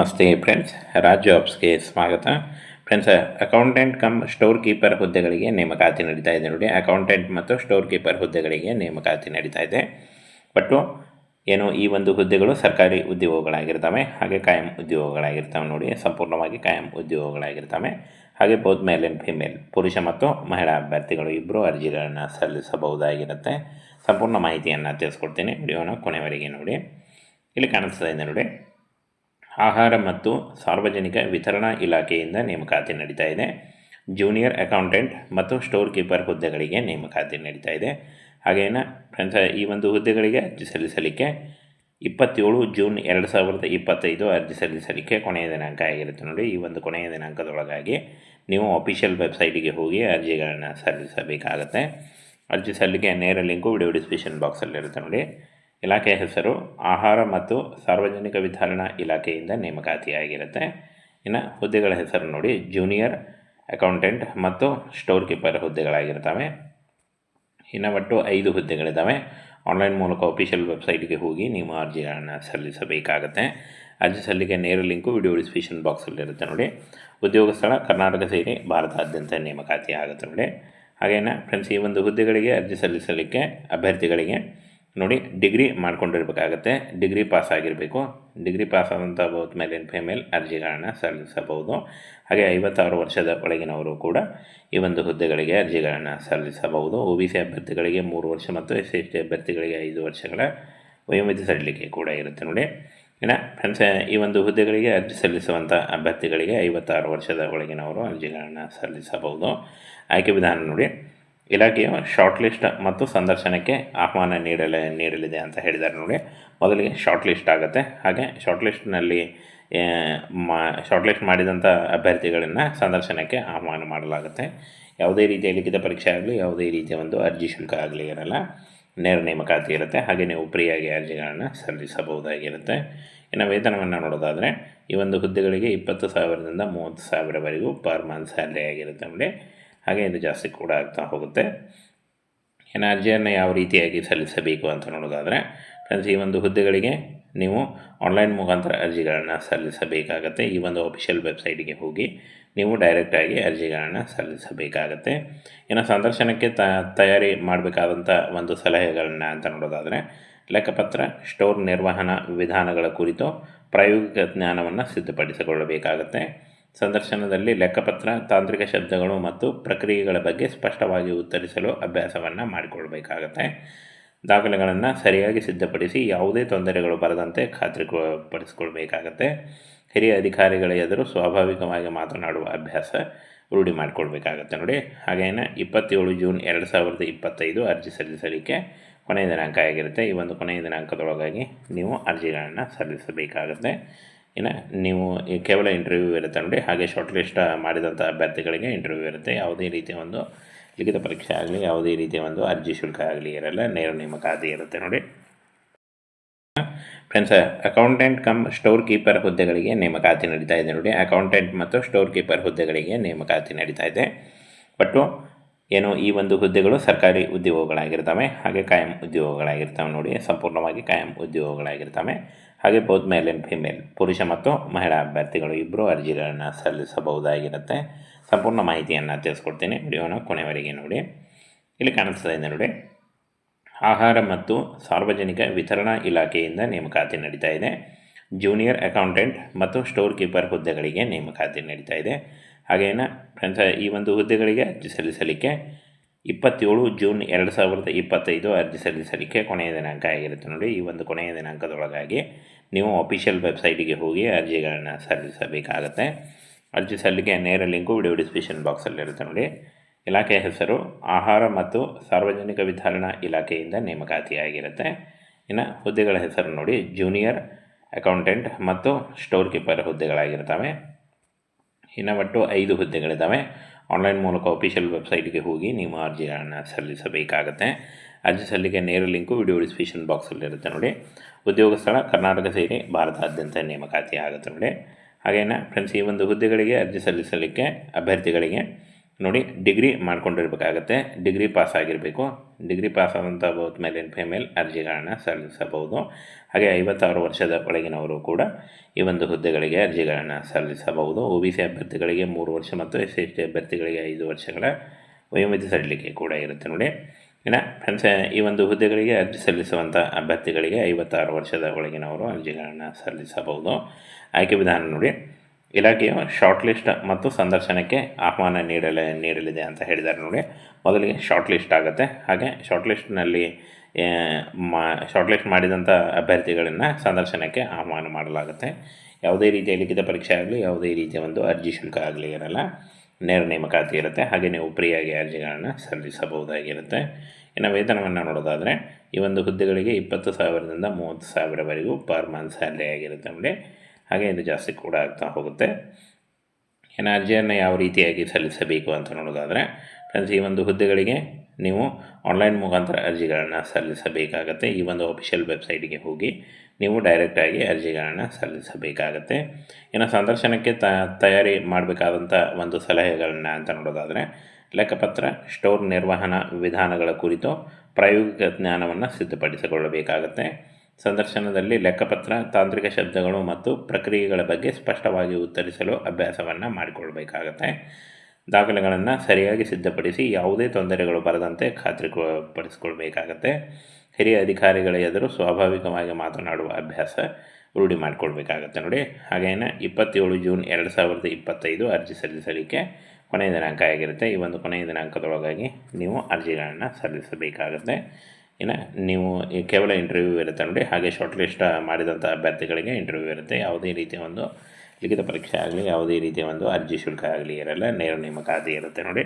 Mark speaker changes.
Speaker 1: ನಮಸ್ತೆ ಫ್ರೆಂಡ್ಸ್ ರಾಜ್ ಜಾಬ್ಸ್ಗೆ ಸ್ವಾಗತ. Friends accountant cum store keeper ಹುದ್ದೆಗಳಿಗೆ ನೇಮಕಾತಿ ನಡೀತಾ ಇದೆ ನೋಡಿ. ಅಕೌಂಟೆಂಟ್ ಮತ್ತು ಸ್ಟೋರ್ ಕೀಪರ್ ಹುದ್ದೆಗಳಿಗೆ ನೇಮಕಾತಿ ನಡೀತಾ ಇದೆ. ಬಟ್ಟು ಏನು ಈ ಒಂದು ಹುದ್ದೆಗಳು ಸರ್ಕಾರಿ ಉದ್ಯೋಗಗಳಾಗಿರ್ತವೆ, ಹಾಗೆ ಕಾಯಂ ಉದ್ಯೋಗಗಳಾಗಿರ್ತವೆ ನೋಡಿ. ಸಂಪೂರ್ಣವಾಗಿ ಕಾಯಂ ಉದ್ಯೋಗಗಳಾಗಿರ್ತವೆ. ಹಾಗೆ ಬೋತ್ ಮೇಲ್ ಆ್ಯಂಡ್ ಫಿಮೇಲ್ ಪುರುಷ ಮತ್ತು ಮಹಿಳಾ ಅಭ್ಯರ್ಥಿಗಳು ಇಬ್ಬರು ಅರ್ಜಿಗಳನ್ನು ಸಲ್ಲಿಸಬಹುದಾಗಿರುತ್ತೆ. ಸಂಪೂರ್ಣ ಮಾಹಿತಿಯನ್ನು ತಿಳಿಸ್ಕೊಡ್ತೀನಿ. ವಿಡಿಯೋನ ಕೊನೆವರೆಗೆ ನೋಡಿ. ಇಲ್ಲಿ ಕಾಣಿಸ್ತಾ ಇದೆ ನೋಡಿ. ಆಹಾರ ಮತ್ತು ಸಾರ್ವಜನಿಕ ವಿತರಣಾ ಇಲಾಖೆಯಿಂದ ನೇಮಕಾತಿ ನಡೀತಾ ಇದೆ. ಜೂನಿಯರ್ ಅಕೌಂಟೆಂಟ್ ಮತ್ತು ಸ್ಟೋರ್ ಕೀಪರ್ ಹುದ್ದೆಗಳಿಗೆ ನೇಮಕಾತಿ ನಡೀತಾ ಇದೆ. ಹಾಗೇನ ಫ್ರೆಂಡ್ಸ್, ಈ ಒಂದು ಹುದ್ದೆಗಳಿಗೆ ಅರ್ಜಿ ಸಲ್ಲಿಸಲಿಕ್ಕೆ ಇಪ್ಪತ್ತೇಳು ಜೂನ್ ಎರಡು ಸಾವಿರದ ಇಪ್ಪತ್ತೈದು ಅರ್ಜಿ ಸಲ್ಲಿಸಲಿಕ್ಕೆ ಕೊನೆಯ ದಿನಾಂಕ ಆಗಿರುತ್ತೆ ನೋಡಿ. ಈ ಒಂದು ಕೊನೆಯ ದಿನಾಂಕದೊಳಗಾಗಿ ನೀವು ಅಫಿಷಿಯಲ್ ವೆಬ್ಸೈಟಿಗೆ ಹೋಗಿ ಅರ್ಜಿಗಳನ್ನು ಸಲ್ಲಿಸಬೇಕಾಗತ್ತೆ. ಅರ್ಜಿ ಸಲ್ಲಿಕೆ ನೇರ ಲಿಂಕು ವಿಡಿಯೋ ಡಿಸ್ಕ್ರಿಪ್ಷನ್ ಬಾಕ್ಸಲ್ಲಿರುತ್ತೆ ನೋಡಿ. ಇಲಾಖೆಯ ಹೆಸರು ಆಹಾರ ಮತ್ತು ಸಾರ್ವಜನಿಕ ವಿತರಣಾ ಇಲಾಖೆಯಿಂದ ನೇಮಕಾತಿಯಾಗಿರುತ್ತೆ. ಇನ್ನು ಹುದ್ದೆಗಳ ಹೆಸರು ನೋಡಿ, ಜೂನಿಯರ್, ಅಕೌಂಟೆಂಟ್ ಮತ್ತು ಸ್ಟೋರ್ ಕೀಪರ್ ಹುದ್ದೆಗಳಾಗಿರ್ತವೆ. ಇನ್ನು ಒಟ್ಟು ಐದು ಹುದ್ದೆಗಳಿದ್ದಾವೆ ಆನ್ಲೈನ್ ಮೂಲಕ ಅಫಿಷಿಯಲ್ ವೆಬ್ಸೈಟ್ಗೆ ಹೋಗಿ ನೀವು ಅರ್ಜಿಗಳನ್ನು ಸಲ್ಲಿಸಬೇಕಾಗತ್ತೆ. ಅರ್ಜಿ ಸಲ್ಲಿಕೆ ನೇರ ಲಿಂಕು ವಿಡಿಯೋ ಡಿಸ್ಕ್ರಿಪ್ಷನ್ ಬಾಕ್ಸಲ್ಲಿರುತ್ತೆ ನೋಡಿ. ಉದ್ಯೋಗ ಸ್ಥಳ ಕರ್ನಾಟಕ ಸೇರಿ ಭಾರತಾದ್ಯಂತ ನೇಮಕಾತಿ ಆಗುತ್ತೆ ನೋಡಿ ಹಾಗೇನ ಫ್ರೆಂಡ್ಸ್ ಈ ಒಂದು ಹುದ್ದೆಗಳಿಗೆ ಅರ್ಜಿ ಸಲ್ಲಿಸಲಿಕ್ಕೆ ಅಭ್ಯರ್ಥಿಗಳಿಗೆ ನೋಡಿ ಡಿಗ್ರಿ ಮಾಡ್ಕೊಂಡಿರ್ಬೇಕಾಗತ್ತೆ. ಡಿಗ್ರಿ ಪಾಸ್ ಆಗಿರಬೇಕು. ಡಿಗ್ರಿ ಪಾಸ್ ಆದಂಥ ಬೋತ್ ಮೇಲಿನ ಫಿಮೇಲ್ ಅರ್ಜಿಗಳನ್ನು ಸಲ್ಲಿಸಬಹುದು. ಹಾಗೆ ಐವತ್ತಾರು ವರ್ಷದ ಒಳಗಿನವರು ಕೂಡ ಈ ಒಂದು ಹುದ್ದೆಗಳಿಗೆ ಅರ್ಜಿಗಳನ್ನು ಸಲ್ಲಿಸಬಹುದು. ಒ ಬಿ ಸಿ ಅಭ್ಯರ್ಥಿಗಳಿಗೆ ಮೂರು ವರ್ಷ ಮತ್ತು ಎಸ್ ಸಿ ಟಿ ಅಭ್ಯರ್ಥಿಗಳಿಗೆ ಐದು ವರ್ಷಗಳ ವಯೋಮಿತಿ ಸಡಿಲಿಕೆ ಕೂಡ ಇರುತ್ತೆ ನೋಡಿ. ಇನ್ನು ಫ್ರೆಂಡ್ಸ್ ಈ ಒಂದು ಹುದ್ದೆಗಳಿಗೆ ಅರ್ಜಿ ಸಲ್ಲಿಸುವಂಥ ಅಭ್ಯರ್ಥಿಗಳಿಗೆ ಐವತ್ತಾರು ವರ್ಷದ ಒಳಗಿನವರು ಅರ್ಜಿಗಳನ್ನು ಸಲ್ಲಿಸಬಹುದು. ಆಯ್ಕೆ ವಿಧಾನ ನೋಡಿ. ಇಲಾಖೆಯು ಶಾರ್ಟ್ ಲಿಸ್ಟ್ ಮತ್ತು ಸಂದರ್ಶನಕ್ಕೆ ಆಹ್ವಾನ ನೀಡಲ, ನೀಡಲಿದೆ ಅಂತ ಹೇಳಿದ್ದಾರೆ ನೋಡಿ. ಮೊದಲಿಗೆ ಶಾರ್ಟ್ ಲಿಸ್ಟ್ ಆಗುತ್ತೆ. ಹಾಗೆ ಶಾರ್ಟ್ ಲಿಸ್ಟ್ನಲ್ಲಿ ಮಾ ಶಾರ್ಟ್ ಲಿಸ್ಟ್ ಮಾಡಿದಂಥ ಅಭ್ಯರ್ಥಿಗಳನ್ನು ಸಂದರ್ಶನಕ್ಕೆ ಆಹ್ವಾನ ಮಾಡಲಾಗುತ್ತೆ. ಯಾವುದೇ ರೀತಿಯ ಲಿಖಿತ ಪರೀಕ್ಷೆ ಆಗಲಿ, ಯಾವುದೇ ರೀತಿಯ ಒಂದು ಅರ್ಜಿ ಶುಲ್ಕ ಆಗಲಿ ಏನಲ್ಲ, ನೇರ ನೇಮಕಾತಿ ಇರುತ್ತೆ. ಹಾಗೆ ನೀವು ಫ್ರೀಯಾಗಿ ಅರ್ಜಿಗಳನ್ನು ಸಲ್ಲಿಸಬಹುದಾಗಿರುತ್ತೆ. ಇನ್ನು ವೇತನವನ್ನು ನೋಡೋದಾದರೆ, ಈ ಒಂದು ಹುದ್ದೆಗಳಿಗೆ ಇಪ್ಪತ್ತು ಸಾವಿರದಿಂದ ಮೂವತ್ತು ಸಾವಿರವರೆಗೂ ಪರ್ ಮಂತ್ ಸ್ಯಾಲ್ರಿ ಆಗಿರುತ್ತೆ ನೋಡಿ. ಹಾಗೆ ಇದು ಜಾಸ್ತಿ ಕೂಡ ಆಗ್ತಾ ಹೋಗುತ್ತೆ. ಇನ್ನು ಅರ್ಜಿಯನ್ನು ಯಾವ ರೀತಿಯಾಗಿ ಸಲ್ಲಿಸಬೇಕು ಅಂತ ನೋಡೋದಾದರೆ ಫ್ರೆಂಡ್ಸ್, ಈ ಒಂದು ಹುದ್ದೆಗಳಿಗೆ ನೀವು ಆನ್ಲೈನ್ ಮುಖಾಂತರ ಅರ್ಜಿಗಳನ್ನು ಸಲ್ಲಿಸಬೇಕಾಗತ್ತೆ. ಈ ಒಂದು ಅಫಿಷಿಯಲ್ ವೆಬ್ಸೈಟಿಗೆ ಹೋಗಿ ನೀವು ಡೈರೆಕ್ಟಾಗಿ ಅರ್ಜಿಗಳನ್ನು ಸಲ್ಲಿಸಬೇಕಾಗತ್ತೆ. ಇನ್ನು ಸಂದರ್ಶನಕ್ಕೆ ತ, ತಯಾರಿ ಮಾಡಬೇಕಾದಂಥ ಒಂದು ಸಲಹೆಗಳನ್ನು ಅಂತ ನೋಡೋದಾದರೆ ಲೆಕ್ಕಪತ್ರ ಸ್ಟೋರ್ ನಿರ್ವಹಣಾ ವಿಧಾನಗಳ ಕುರಿತು ಪ್ರಾಯೋಗಿಕ ಜ್ಞಾನವನ್ನು ಸಿದ್ಧಪಡಿಸಿಕೊಳ್ಳಬೇಕಾಗತ್ತೆ. ಸಂದರ್ಶನದಲ್ಲಿ ಲೆಕ್ಕಪತ್ರ, ತಾಂತ್ರಿಕ ಶಬ್ದಗಳು ಮತ್ತು ಪ್ರಕ್ರಿಯೆಗಳ ಬಗ್ಗೆ ಸ್ಪಷ್ಟವಾಗಿ ಉತ್ತರಿಸಲು ಅಭ್ಯಾಸವನ್ನು ಮಾಡಿಕೊಳ್ಬೇಕಾಗತ್ತೆ. ದಾಖಲೆಗಳನ್ನು ಸರಿಯಾಗಿ ಸಿದ್ಧಪಡಿಸಿ ಯಾವುದೇ ತೊಂದರೆಗಳು ಬರದಂತೆ ಖಾತ್ರಿ ಪಡಿಸ್ಕೊಳ್ಬೇಕಾಗತ್ತೆ ಹಿರಿಯ ಅಧಿಕಾರಿಗಳ ಎದುರು ಸ್ವಾಭಾವಿಕವಾಗಿ ಮಾತನಾಡುವ ಅಭ್ಯಾಸ ರೂಢಿ ಮಾಡಿಕೊಳ್ಬೇಕಾಗತ್ತೆ ನೋಡಿ. ಹಾಗೇನೆ ಇಪ್ಪತ್ತೇಳು ಜೂನ್ ಎರಡು ಸಾವಿರದ ಇಪ್ಪತ್ತೈದು ಅರ್ಜಿ ಸಲ್ಲಿಸಲಿಕ್ಕೆ ಕೊನೆಯ ದಿನಾಂಕ ಆಗಿರುತ್ತೆ. ಈ ಒಂದು ಕೊನೆಯ ದಿನಾಂಕದೊಳಗಾಗಿ ನೀವು ಅರ್ಜಿಗಳನ್ನು ಸಲ್ಲಿಸಬೇಕಾಗತ್ತೆ. ಇನ್ನು ನೀವು ಕೇವಲ ಇಂಟರ್ವ್ಯೂ ಇರುತ್ತೆ ನೋಡಿ, ಹಾಗೆ ಶಾರ್ಟ್ ಲಿಸ್ಟ್ ಮಾಡಿದಂಥ ಅಭ್ಯರ್ಥಿಗಳಿಗೆ ಇಂಟರ್ವ್ಯೂ ಇರುತ್ತೆ. ಯಾವುದೇ ರೀತಿಯ ಒಂದು ಲಿಖಿತ ಪರೀಕ್ಷೆ ಆಗಲಿ, ಯಾವುದೇ ರೀತಿಯ ಒಂದು ಅರ್ಜಿ ಶುಲ್ಕ ಆಗಲಿ ಇರಲ್ಲ, ನೇರ ನೇಮಕಾತಿ ಇರುತ್ತೆ ನೋಡಿ. Friends accountant cum store keeper ಹುದ್ದೆಗಳಿಗೆ ನೇಮಕಾತಿ ನಡೀತಾ ಇದೆ ನೋಡಿ. ಅಕೌಂಟೆಂಟ್ ಮತ್ತು ಸ್ಟೋರ್ ಕೀಪರ್ ಹುದ್ದೆಗಳಿಗೆ ನೇಮಕಾತಿ ನಡೀತಾ ಇದೆ. ಬಟ್ಟು ಏನು, ಈ ಒಂದು ಹುದ್ದೆಗಳು ಸರ್ಕಾರಿ ಉದ್ಯೋಗಗಳಾಗಿರ್ತವೆ. ಹಾಗೆ ಕಾಯಂ ಉದ್ಯೋಗಗಳಾಗಿರ್ತವೆ ನೋಡಿ. ಸಂಪೂರ್ಣವಾಗಿ ಕಾಯಂ ಉದ್ಯೋಗಗಳಾಗಿರ್ತವೆ. ಹಾಗೆ ಬೋತ್ ಮೇಲ್ ಆ್ಯಂಡ್ ಫಿಮೇಲ್ ಪುರುಷ ಮತ್ತು ಮಹಿಳಾ ಅಭ್ಯರ್ಥಿಗಳು ಇಬ್ಬರು ಅರ್ಜಿಗಳನ್ನು ಸಲ್ಲಿಸಬಹುದಾಗಿರುತ್ತೆ. ಸಂಪೂರ್ಣ ಮಾಹಿತಿಯನ್ನು ತಿಳಿಸ್ಕೊಡ್ತೀನಿ, ವಿಡಿಯೋನ ಕೊನೆವರೆಗೆ ನೋಡಿ. ಇಲ್ಲಿ ಕಾಣಿಸ್ತಾ ಇದೆ ನೋಡಿ. ಆಹಾರ ಮತ್ತು ಸಾರ್ವಜನಿಕ ವಿತರಣಾ ಇಲಾಖೆಯಿಂದ ನೇಮಕಾತಿ ನಡೀತಾ ಇದೆ. ಜೂನಿಯರ್ ಅಕೌಂಟೆಂಟ್ ಮತ್ತು ಸ್ಟೋರ್ ಕೀಪರ್ ಹುದ್ದೆಗಳಿಗೆ ನೇಮಕಾತಿ ನಡೀತಾ ಇದೆ. ಹಾಗೇನ ಫ್ರೆಂಡ್ಸ್ ಈ ಒಂದು ಹುದ್ದೆಗಳಿಗೆ ಅರ್ಜಿ ಸಲ್ಲಿಸಲಿಕ್ಕೆ ಇಪ್ಪತ್ತೇಳು ಜೂನ್ ಎರಡು ಸಾವಿರದ ಇಪ್ಪತ್ತೈದು ಅರ್ಜಿ ಸಲ್ಲಿಸಲಿಕ್ಕೆ ಕೊನೆಯ ದಿನಾಂಕ ಆಗಿರುತ್ತೆ ನೋಡಿ. ಈ ಒಂದು ಕೊನೆಯ ದಿನಾಂಕದೊಳಗಾಗಿ ನೀವು ಅಫಿಷಿಯಲ್ ವೆಬ್ಸೈಟಿಗೆ ಹೋಗಿ ಅರ್ಜಿಗಳನ್ನು ಸಲ್ಲಿಸಬೇಕಾಗತ್ತೆ. ಅರ್ಜಿ ಸಲ್ಲಿಕೆ ನೇರ ಲಿಂಕು ವಿಡಿಯೋ ಡಿಸ್ಕ್ರಿಪ್ಷನ್ ಬಾಕ್ಸಲ್ಲಿರುತ್ತೆ ನೋಡಿ. ಇಲಾಖೆಯ ಹೆಸರು, ಆಹಾರ ಮತ್ತು ಸಾರ್ವಜನಿಕ ವಿತರಣಾ ಇಲಾಖೆಯಿಂದ ನೇಮಕಾತಿಯಾಗಿರುತ್ತೆ. ಇನ್ನು ಹುದ್ದೆಗಳ ಹೆಸರು ನೋಡಿ. ಜೂನಿಯರ್ ಅಕೌಂಟೆಂಟ್ ಮತ್ತು ಸ್ಟೋರ್ ಕೀಪರ್ ಹುದ್ದೆಗಳಾಗಿರ್ತವೆ. ಇನ್ನು ಒಟ್ಟು ಐದು ಹುದ್ದೆಗಳಿದ್ದಾವೆ. ಆನ್ಲೈನ್ ಮೂಲಕ ಅಫಿಷಿಯಲ್ ವೆಬ್ಸೈಟ್ಗೆ ಹೋಗಿ ನೀವು ಅರ್ಜಿಗಳನ್ನು ಸಲ್ಲಿಸಬೇಕಾಗತ್ತೆ. ಅರ್ಜಿ ಸಲ್ಲಿಕೆ ನೇರ ಲಿಂಕು ವಿಡಿಯೋ ಡಿಸ್ಕ್ರಿಪ್ಷನ್ ಬಾಕ್ಸಲ್ಲಿರುತ್ತೆ ನೋಡಿ. ಉದ್ಯೋಗ ಸ್ಥಳ ಕರ್ನಾಟಕ ಸೇರಿ ಭಾರತಾದ್ಯಂತ ನೇಮಕಾತಿ ಆಗುತ್ತೆ ನೋಡಿ. ಹಾಗೇನ ಫ್ರೆಂಡ್ಸ್ ಈ ಒಂದು ಹುದ್ದೆಗಳಿಗೆ ಅರ್ಜಿ ಸಲ್ಲಿಸಲಿಕ್ಕೆ ಅಭ್ಯರ್ಥಿಗಳಿಗೆ ನೋಡಿ ಡಿಗ್ರಿ ಮಾಡ್ಕೊಂಡಿರ್ಬೇಕಾಗತ್ತೆ. ಡಿಗ್ರಿ ಪಾಸ್ ಆಗಿರಬೇಕು. ಡಿಗ್ರಿ ಪಾಸ್ ಆದಂಥ ಮೇಲಿನ ಫಿಮೇಲ್ ಅರ್ಜಿಗಳನ್ನು ಸಲ್ಲಿಸಬಹುದು. ಹಾಗೆ ಐವತ್ತಾರು ವರ್ಷದ ಒಳಗಿನವರು ಕೂಡ ಈ ಒಂದು ಹುದ್ದೆಗಳಿಗೆ ಅರ್ಜಿಗಳನ್ನು ಸಲ್ಲಿಸಬಹುದು. ಒ ಬಿ ಸಿ ಅಭ್ಯರ್ಥಿಗಳಿಗೆ ಮೂರು ವರ್ಷ ಮತ್ತು ಎಸ್ ಎಸ್ ಟಿ ಅಭ್ಯರ್ಥಿಗಳಿಗೆ ಐದು ವರ್ಷಗಳ ವಯೋಮಿತಿ ಸಡಿಲಿಕೆ ಕೂಡ ಇರುತ್ತೆ ನೋಡಿ. ಇನ್ನು ಫ್ರೆಂಡ್ಸ್ ಈ ಒಂದು ಹುದ್ದೆಗಳಿಗೆ ಅರ್ಜಿ ಸಲ್ಲಿಸುವಂಥ ಅಭ್ಯರ್ಥಿಗಳಿಗೆ ಐವತ್ತಾರು ವರ್ಷದ ಒಳಗಿನವರು ಅರ್ಜಿಗಳನ್ನು ಸಲ್ಲಿಸಬಹುದು. ಆಯ್ಕೆ ವಿಧಾನ ನೋಡಿ. ಇಲಾಖೆಯು ಶಾರ್ಟ್ ಲಿಸ್ಟ್ ಮತ್ತು ಸಂದರ್ಶನಕ್ಕೆ ಆಹ್ವಾನ ನೀಡಲ, ನೀಡಲಿದೆ ಅಂತ ಹೇಳಿದ್ದಾರೆ ನೋಡಿ. ಮೊದಲಿಗೆ ಶಾರ್ಟ್ ಲಿಸ್ಟ್ ಆಗುತ್ತೆ. ಹಾಗೆ ಶಾರ್ಟ್ ಲಿಸ್ಟ್ನಲ್ಲಿ ಮಾ ಶಾರ್ಟ್ ಲಿಸ್ಟ್ ಮಾಡಿದಂಥ ಅಭ್ಯರ್ಥಿಗಳನ್ನು ಸಂದರ್ಶನಕ್ಕೆ ಆಹ್ವಾನ ಮಾಡಲಾಗುತ್ತೆ. ಯಾವುದೇ ರೀತಿಯ ಲಿಖಿತ ಪರೀಕ್ಷೆ ಆಗಲಿ, ಯಾವುದೇ ರೀತಿಯ ಒಂದು ಅರ್ಜಿ ಶುಲ್ಕ ಆಗಲಿ ಇರಲ್ಲ. ನೇರ ನೇಮಕಾತಿ ಇರುತ್ತೆ. ಹಾಗೆ ನೀವು ಫ್ರೀಯಾಗಿ ಅರ್ಜಿಗಳನ್ನು ಸಲ್ಲಿಸಬಹುದಾಗಿರುತ್ತೆ. ಇನ್ನು ವೇತನವನ್ನು ನೋಡೋದಾದರೆ, ಈ ಒಂದು ಹುದ್ದೆಗಳಿಗೆ ಇಪ್ಪತ್ತು ಸಾವಿರದಿಂದ ಮೂವತ್ತು ಸಾವಿರವರೆಗೂ ಪರ್ ಮಂತ್ ಸ್ಯಾಲ್ರಿ ಆಗಿರುತ್ತೆ ನೋಡಿ. ಹಾಗೆ ಇದು ಜಾಸ್ತಿ ಕೂಡ ಆಗ್ತಾ ಹೋಗುತ್ತೆ. ಇನ್ನು ಅರ್ಜಿಯನ್ನು ಯಾವ ರೀತಿಯಾಗಿ ಸಲ್ಲಿಸಬೇಕು ಅಂತ ನೋಡೋದಾದರೆ ಫ್ರೆಂಡ್ಸ್ ಈ ಒಂದು ಹುದ್ದೆಗಳಿಗೆ ನೀವು ಆನ್ಲೈನ್ ಮುಖಾಂತರ ಅರ್ಜಿಗಳನ್ನು ಸಲ್ಲಿಸಬೇಕಾಗತ್ತೆ. ಈ ಒಂದು ಅಫಿಷಿಯಲ್ ವೆಬ್ಸೈಟ್ಗೆ ಹೋಗಿ ನೀವು ಡೈರೆಕ್ಟಾಗಿ ಅರ್ಜಿಗಳನ್ನು ಸಲ್ಲಿಸಬೇಕಾಗತ್ತೆ. ಇನ್ನು ಸಂದರ್ಶನಕ್ಕೆ ತಯಾರಿ ಮಾಡಬೇಕಾದಂಥ ಒಂದು ಸಲಹೆಗಳನ್ನು ಅಂತ ನೋಡೋದಾದರೆ, ಲೆಕ್ಕಪತ್ರ ಸ್ಟೋರ್ ನಿರ್ವಹಣಾ ವಿಧಾನಗಳ ಕುರಿತು ಪ್ರಾಯೋಗಿಕ ಜ್ಞಾನವನ್ನು ಸಿದ್ಧಪಡಿಸಿಕೊಳ್ಳಬೇಕಾಗತ್ತೆ. ಸಂದರ್ಶನದಲ್ಲಿ ಲೆಕ್ಕಪತ್ರ, ತಾಂತ್ರಿಕ ಶಬ್ದಗಳು ಮತ್ತು ಪ್ರಕ್ರಿಯೆಗಳ ಬಗ್ಗೆ ಸ್ಪಷ್ಟವಾಗಿ ಉತ್ತರಿಸಲು ಅಭ್ಯಾಸವನ್ನು ಮಾಡಿಕೊಳ್ಬೇಕಾಗತ್ತೆ. ದಾಖಲೆಗಳನ್ನು ಸರಿಯಾಗಿ ಸಿದ್ಧಪಡಿಸಿ ಯಾವುದೇ ತೊಂದರೆಗಳು ಬರದಂತೆ ಖಾತ್ರಿ ಪಡಿಸ್ಕೊಳ್ಬೇಕಾಗತ್ತೆ ಹಿರಿಯ ಅಧಿಕಾರಿಗಳ ಎದುರು ಸ್ವಾಭಾವಿಕವಾಗಿ ಮಾತನಾಡುವ ಅಭ್ಯಾಸ ರೂಢಿ ಮಾಡಿಕೊಳ್ಬೇಕಾಗತ್ತೆ ನೋಡಿ. ಹಾಗೇನೆ ಇಪ್ಪತ್ತೇಳು ಜೂನ್ ಎರಡು ಸಾವಿರದ ಇಪ್ಪತ್ತೈದು ಅರ್ಜಿ ಸಲ್ಲಿಸಲಿಕ್ಕೆ ಕೊನೆಯ ದಿನಾಂಕ ಆಗಿರುತ್ತೆ. ಈ ಒಂದು ಕೊನೆಯ ದಿನಾಂಕದೊಳಗಾಗಿ ನೀವು ಅರ್ಜಿಗಳನ್ನು ಸಲ್ಲಿಸಬೇಕಾಗುತ್ತೆ. ಇನ್ನು ನೀವು ಕೇವಲ ಇಂಟರ್ವ್ಯೂ ಇರುತ್ತೆ ನೋಡಿ. ಹಾಗೆ ಶಾರ್ಟ್ ಲಿಸ್ಟ್ ಮಾಡಿದಂಥ ಅಭ್ಯರ್ಥಿಗಳಿಗೆ ಇಂಟರ್ವ್ಯೂ ಇರುತ್ತೆ. ಯಾವುದೇ ರೀತಿಯ ಒಂದು ಲಿಖಿತ ಪರೀಕ್ಷೆ ಆಗಲಿ, ಯಾವುದೇ ರೀತಿಯ ಒಂದು ಅರ್ಜಿ ಶುಲ್ಕ ಆಗಲಿ ಇರಲ್ಲ. ನೇರ ನೇಮಕಾತಿ ಇರುತ್ತೆ ನೋಡಿ.